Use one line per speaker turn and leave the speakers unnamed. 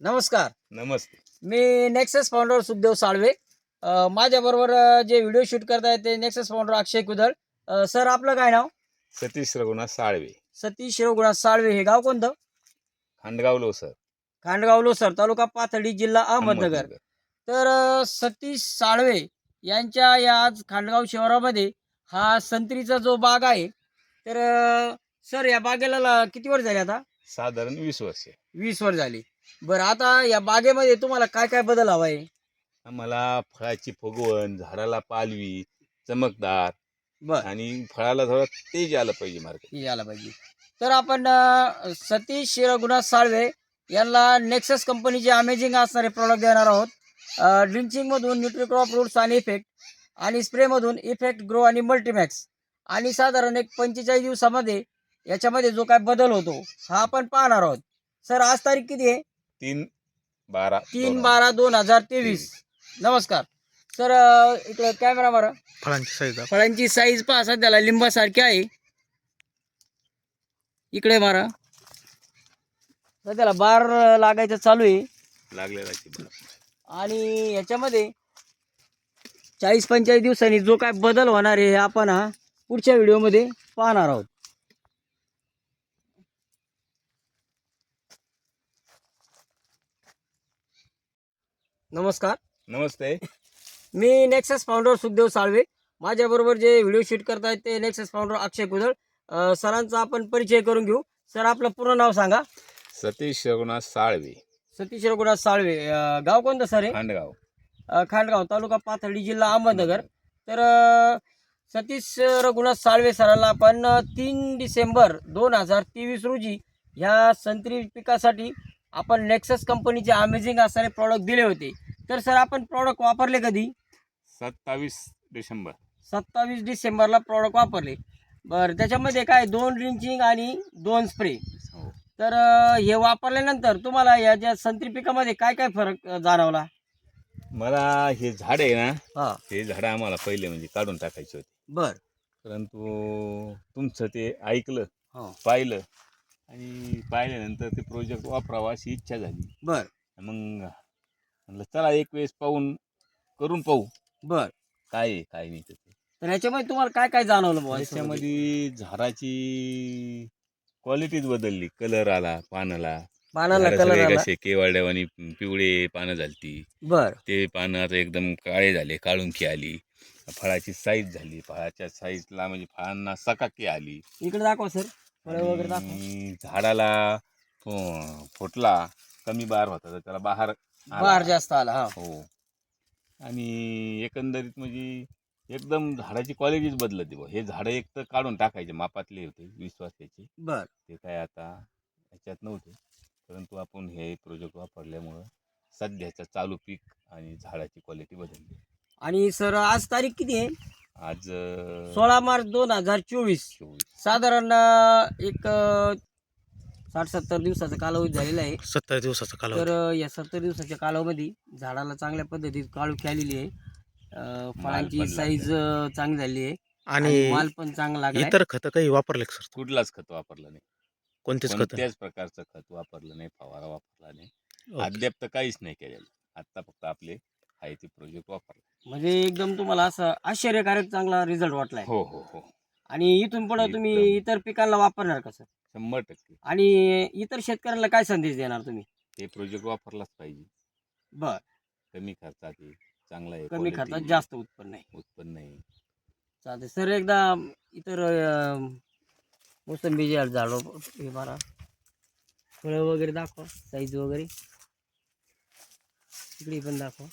नमस्कार.
नमस्ते.
मी नेक्सस फाउंडर सुखदेव साळवे. माझ्याबरोबर जे व्हिडिओ शूट करतायत ते नेक्सस फाउंडर अक्षय कुदळ. सर आपलं काय नाव?
सतीश रघुनाथ साळवे.
सतीश शिवगुणा साळवे. हे गाव कोणतं?
खांडगाव लोसर
खांडगाव लोसर तालुका पाथर्डी जिल्हा अहमदनगर. तर सतीश साळवे यांच्या या आज खांडगाव शहरामध्ये हा संत्रीचा जो बाग आहे तर सर या बागेला किती वर्ष झाले आता?
साधारण वीस वर्ष.
वीस वर्ष झाली. बरं आता या बागेमध्ये तुम्हाला काय काय बदल हवा आहे
आम्हाला फळाची फुगवण झाडाला पालवी चमकदार
बर.
आणि फळाला थोडं तेज आलं पाहिजे मार्केट
हे यायला पाहिजे. तर आपण अ, सतीश रघुनाथ साळवे यांना नेक्सस कंपनीचे अमेझिंग असणारे प्रॉडक्ट देणार आहोत. ड्रिंचिंगमधून न्यूट्रिक्रॉप रूट्स आणि इफेक्ट आणि स्प्रेमधून इफेक्ट ग्रो आणि मल्टीमॅक्स आणि साधारण एक पंचेचाळीस दिवसामध्ये याच्यामध्ये जो काय बदल होतो हा आपण पाहणार आहोत. सर आज तारीख किती आहे?
तीन बारा
तीन बारा दोन हजार तेवीस. नमस्कार. सर इकडे कॅमेरा मारा
फळांची साईज
फळांची साईज पहा सध्याला लिंबासारखी आहे. इकडे मारा सध्याला बार लागायचं चालू आहे.
लागलेला.
आणि याच्यामध्ये चाळीस पंचेचाळीस दिवसांनी जो काय बदल होणार आहे हे आपण हा पुढच्या व्हिडिओमध्ये पाहणार आहोत. नमस्कार.
नमस्ते.
मी नेक्सस फाउंडर सुखदेव साळवे. माझ्याबरोबर जे व्हिडिओ शूट करतायत ते नेक्सस फाउंडर अक्षय कुदळ. अ, सरांचा आपण परिचय करून घेऊ. सर आपलं पूर्ण नाव सांगा.
सतीश रघुनाथ साळवे.
सतीश रघुनाथ साळवे. अ, गाव कोणतं सर आहे
खांडगाव.
अ, खांडगाव तालुका पाथर्डी जिल्हा अहमदनगर. तर अ, सतीश रघुनाथ साळवे सरांना आपण तीन डिसेंबर दोन हजार तेवीस रोजी ह्या संत्री पिकासाठी आपण नेक्सस कंपनीचे अमेझिंग असणारे प्रॉडक्ट दिले होते. तर सर आपण प्रॉडक्ट वापरले कधी?
सत्तावीस डिसेंबर.
सत्तावीस डिसेंबरला प्रॉडक्ट वापरले. बरं त्याच्यामध्ये काय दोन ड्रिंचिंग आणि दोन स्प्रे
हो.
तर हे वापरल्यानंतर तुम्हाला या ज्या संत्री पिकामध्ये काय काय फरक जाणवला?
मला हे झाड आहे ना
हा.
हे झाडं आम्हाला पहिले म्हणजे काढून टाकायचे होते.
बर.
परंतु तुमचं ते ऐकलं
हो.
पाहिलं आणि पाहिल्यानंतर ते प्रोजेक्ट वापरावा अशी इच्छा झाली.
बर.
मग म्हणलं चला एक वेळेस पाहून करून पाहू.
बर.
काय आहे काय नाही ते
तर ह्याच्यामध्ये तुम्हाला काय काय जाणवलं बुवा? याच्यामध्ये?
त्याच्यामध्ये झाडाची क्वालिटीच बदलली. कलर आला पानाला.
पानाला
झाडं
कलर
सगळे
आला.
कसे केवाड्यावानी पिवळे पानं झालती.
बर.
ते पानं आता एकदम काळे झाले काळुंकी आली. फळाची साईज झाली. फळाच्या साईजला म्हणजे फळांना सकाकी आली.
इकडे दाखवा सर फळं वगैरे दाखवा.
आणि झाडाला फु- फुटला कमी बार होता तर त्याला बहार आला.
बार जास्त आला हा.
हो. आणि एकंदरीत म्हणजे एकदम झाडाची क्वालिटीच बदलत बुवा हे झाडं एक तर काढून टाकायचे मापातले होते वीस वर्षाचे
बर.
ते काय आता ह्याच्यात नव्हते. परंतु आपण हे प्रोजेक्ट वापरल्यामुळं सध्याचं चालू पीक आणि झाडाची क्वालिटी बदलली.
आणि सर आज तारीख किती आहे?
आज
सोळा मार्च दोन हजार चोवीस.
चोवीस.
साधारण एक साठ सत्तर दिवसाचा कालावधी झालेला आहे.
सत्तर दिवसाचा
तर
कालावधी
अ, या सत्तर दिवसाच्या कालावधीमध्ये झाडाला चांगल्या पद्धतीत काळुखी आलेली आहे. अ, फळांची
पण
साईज चांगली झाली आहे. आणि
आणि
माल पण चांगला लागला
इतर खत काही वापरले का सर?
कुठलाच खत वापरलं नाही.
कोणतेच खत?
कोणत्याच प्रकारचं खत वापरलं नाही फवारा वापरला नाही. अद्याप तर काहीच नाही केलेलं. आता फक्त आपले आहे ते प्रोजेक्ट वापरले.
म्हणजे एकदम तुम्हाला असं आश्चर्यकारक चांगला रिझल्ट वाटलाय.
हो हो हो.
आणि इथून पुढे तुम्ही
एकदम.
इतर पिकांना वापरणार का सर?
शंभर टक्के.
आणि इतर शेतकऱ्यांना काय संदेश देणार तुम्ही?
हे प्रोजेक्ट वापरलाच पाहिजे.
बर.
कमी खर्चात आहे चांगला आहे
कमी
quality
खर्चात जास्त उत्पन्न आहे.
उत्पन्न आहे.
चालते सर एकदा इतर अ, मोसंबीचे झाड हे मारा फळं वगैरे दाखवा. साईज वगैरे. इकडे पण दाखवा.